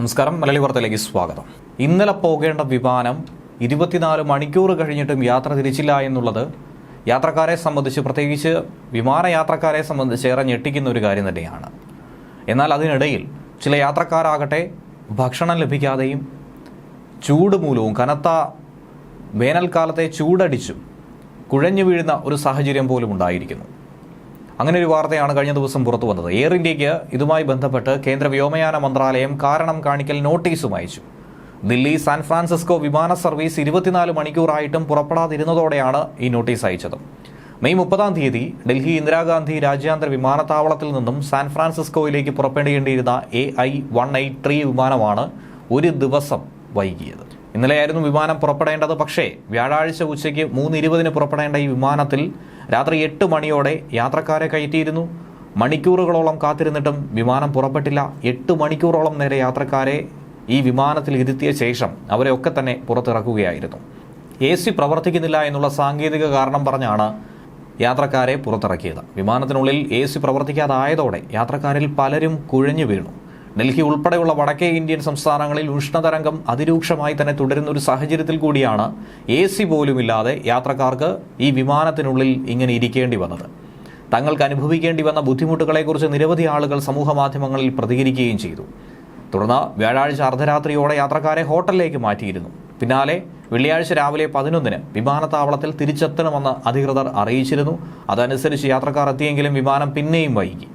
നമസ്കാരം. മലയാളി വാർത്തയിലേക്ക് സ്വാഗതം. ഇന്നലെ പോകേണ്ട വിമാനം ഇരുപത്തിനാല് മണിക്കൂർ കഴിഞ്ഞിട്ടും യാത്ര തിരിച്ചില്ല എന്നുള്ളത് യാത്രക്കാരെ സംബന്ധിച്ച് പ്രത്യേകിച്ച് വിമാനയാത്രക്കാരെ സംബന്ധിച്ച് ഏറെ ഞെട്ടിക്കുന്ന ഒരു കാര്യം തന്നെയാണ്. എന്നാൽ അതിനിടയിൽ ചില യാത്രക്കാരാകട്ടെ ഭക്ഷണം ലഭിക്കാതെയും ചൂട് മൂലവും കനത്ത വേനൽക്കാലത്തെ ചൂടടിച്ചും കുഴഞ്ഞു വീഴുന്ന ഒരു സാഹചര്യം പോലും ഉണ്ടായിരിക്കുന്നു. അങ്ങനെ ഒരു വാർത്തയാണ് കഴിഞ്ഞ ദിവസം പുറത്തു വന്നത്. എയർ ഇന്ത്യയ്ക്ക് ഇതുമായി ബന്ധപ്പെട്ട് കേന്ദ്ര വ്യോമയാന മന്ത്രാലയം കാരണം കാണിക്കൽ നോട്ടീസും അയച്ചു. ദില്ലി സാൻ ഫ്രാൻസിസ്കോ വിമാന സർവീസ് ഇരുപത്തിനാല് മണിക്കൂറായിട്ടും പുറപ്പെടാതിരുന്നതോടെയാണ് ഈ നോട്ടീസ് അയച്ചത്. മെയ് മുപ്പതാം തീയതി ഡൽഹി ഇന്ദിരാഗാന്ധി രാജ്യാന്തര വിമാനത്താവളത്തിൽ നിന്നും സാൻ ഫ്രാൻസിസ്കോയിലേക്ക് പുറപ്പെടേണ്ടിയിരുന്ന A I one eight three വിമാനമാണ് ഒരു ദിവസം വൈകിയത്. ഇന്നലെയായിരുന്നു വിമാനം പുറപ്പെടേണ്ടത്. പക്ഷേ വ്യാഴാഴ്ച ഉച്ചയ്ക്ക് മൂന്ന് ഇരുപതിന് പുറപ്പെടേണ്ട ഈ വിമാനത്തിൽ രാത്രി എട്ട് മണിയോടെ യാത്രക്കാരെ കയറ്റിയിരുന്നു. മണിക്കൂറുകളോളം കാത്തിരുന്നിട്ടും വിമാനം പുറപ്പെട്ടില്ല. എട്ട് മണിക്കൂറോളം നേരെ യാത്രക്കാരെ ഈ വിമാനത്തിൽ ഇരുത്തിയ ശേഷം അവരെ ഒക്കെ തന്നെ പുറത്തിറക്കുകയായിരുന്നു. എ സി പ്രവർത്തിക്കുന്നില്ല എന്നുള്ള സാങ്കേതിക കാരണം പറഞ്ഞാണ് യാത്രക്കാരെ പുറത്തിറക്കിയത്. വിമാനത്തിനുള്ളിൽ എ സി പ്രവർത്തിക്കാതായതോടെ യാത്രക്കാരിൽ പലരും കുഴഞ്ഞു വീണു. ഡൽഹി ഉൾപ്പെടെയുള്ള വടക്കേ ഇന്ത്യൻ സംസ്ഥാനങ്ങളിൽ ഉഷ്ണതരംഗം അതിരൂക്ഷമായി തന്നെ തുടരുന്ന ഒരു സാഹചര്യത്തിൽ കൂടിയാണ് എ സി പോലുമില്ലാതെ യാത്രക്കാർക്ക് ഈ വിമാനത്തിനുള്ളിൽ ഇങ്ങനെ ഇരിക്കേണ്ടി വന്നത്. തങ്ങൾക്ക് അനുഭവിക്കേണ്ടി വന്ന ബുദ്ധിമുട്ടുകളെക്കുറിച്ച് നിരവധി ആളുകൾ സമൂഹ മാധ്യമങ്ങളിൽ പ്രതികരിക്കുകയും ചെയ്തു. തുടർന്ന് വ്യാഴാഴ്ച അർദ്ധരാത്രിയോടെ യാത്രക്കാരെ ഹോട്ടലിലേക്ക് മാറ്റിയിരുന്നു. പിന്നാലെ വെള്ളിയാഴ്ച രാവിലെ പതിനൊന്നിന് വിമാനത്താവളത്തിൽ തിരിച്ചെത്തണമെന്ന് അധികൃതർ അറിയിച്ചിരുന്നു. അതനുസരിച്ച് യാത്രക്കാർ എത്തിയെങ്കിലും വിമാനം പിന്നെയും വൈകി.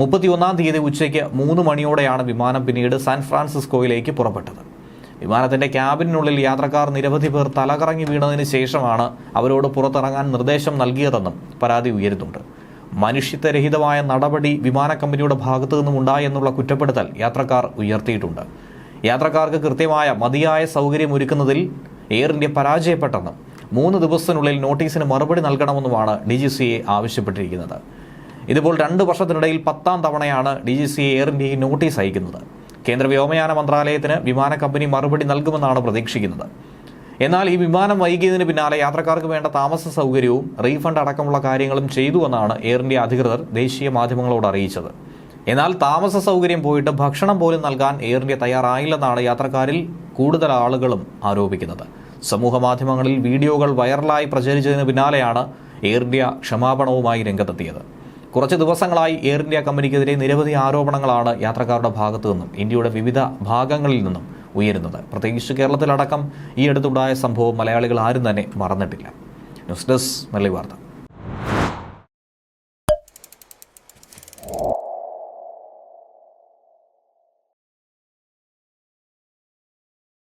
മുപ്പത്തിയൊന്നാം തീയതി ഉച്ചയ്ക്ക് മൂന്ന് മണിയോടെയാണ് വിമാനം പിന്നീട് സാൻ ഫ്രാൻസിസ്കോയിലേക്ക് പുറപ്പെട്ടത്. വിമാനത്തിന്റെ ക്യാബിനുള്ളിൽ യാത്രക്കാർ നിരവധി പേർ തലകറങ്ങി വീണതിന് ശേഷമാണ് അവരോട് പുറത്തിറങ്ങാൻ നിർദ്ദേശം നൽകിയതെന്നും പരാതി ഉയരുന്നുണ്ട്. മനുഷ്യത്വരഹിതമായ നടപടി വിമാന കമ്പനിയുടെ ഭാഗത്തു നിന്നും ഉണ്ടായെന്നുള്ള കുറ്റപ്പെടുത്തൽ യാത്രക്കാർ ഉയർത്തിയിട്ടുണ്ട്. യാത്രക്കാർക്ക് കൃത്യമായ മതിയായ സൗകര്യം ഒരുക്കുന്നതിൽ എയർ ഇന്ത്യ പരാജയപ്പെട്ടെന്നും മൂന്ന് ദിവസത്തിനുള്ളിൽ നോട്ടീസിന് മറുപടി നൽകണമെന്നുമാണ് ഡി ജി സിയെ ആവശ്യപ്പെട്ടിരിക്കുന്നത്. ഇതിപ്പോൾ രണ്ട് വർഷത്തിനിടയിൽ പത്താം തവണയാണ് ഡി ജി സി എയർ ഇന്ത്യയെ നോട്ടീസ് അയക്കുന്നത്. കേന്ദ്ര വ്യോമയാന മന്ത്രാലയത്തിന് വിമാന കമ്പനി മറുപടി നൽകുമെന്നാണ് പ്രതീക്ഷിക്കുന്നത്. എന്നാൽ ഈ വിമാനം വൈകിയതിന് പിന്നാലെ യാത്രക്കാർക്ക് വേണ്ട താമസ സൗകര്യവും റീഫണ്ട് അടക്കമുള്ള കാര്യങ്ങളും ചെയ്തുവെന്നാണ് എയർ ഇന്ത്യ അധികൃതർ ദേശീയ മാധ്യമങ്ങളോട് അറിയിച്ചത്. എന്നാൽ താമസ സൗകര്യം പോയിട്ട് ഭക്ഷണം പോലും നൽകാൻ എയർ ഇന്ത്യ തയ്യാറായില്ലെന്നാണ് യാത്രക്കാരിൽ കൂടുതൽ ആളുകളും ആരോപിക്കുന്നത്. സമൂഹ മാധ്യമങ്ങളിൽ വീഡിയോകൾ വൈറലായി പ്രചരിച്ചതിന് പിന്നാലെയാണ് എയർ ഇന്ത്യ ക്ഷമാപണവുമായി രംഗത്തെത്തിയത്. കുറച്ച് ദിവസങ്ങളായി എയർ ഇന്ത്യ കമ്പനിക്കെതിരെ നിരവധി ആരോപണങ്ങളാണ് യാത്രക്കാരുടെ ഭാഗത്തു നിന്നും ഇന്ത്യയുടെ വിവിധ ഭാഗങ്ങളിൽ നിന്നും ഉയരുന്നത്. പ്രത്യേകിച്ച് കേരളത്തിലടക്കം ഈ അടുത്തുണ്ടായ സംഭവം മലയാളികൾ ആരും തന്നെ മറന്നിട്ടില്ല. ന്യൂസ് ഡെസ്ക് മലയാളി വാർത്ത.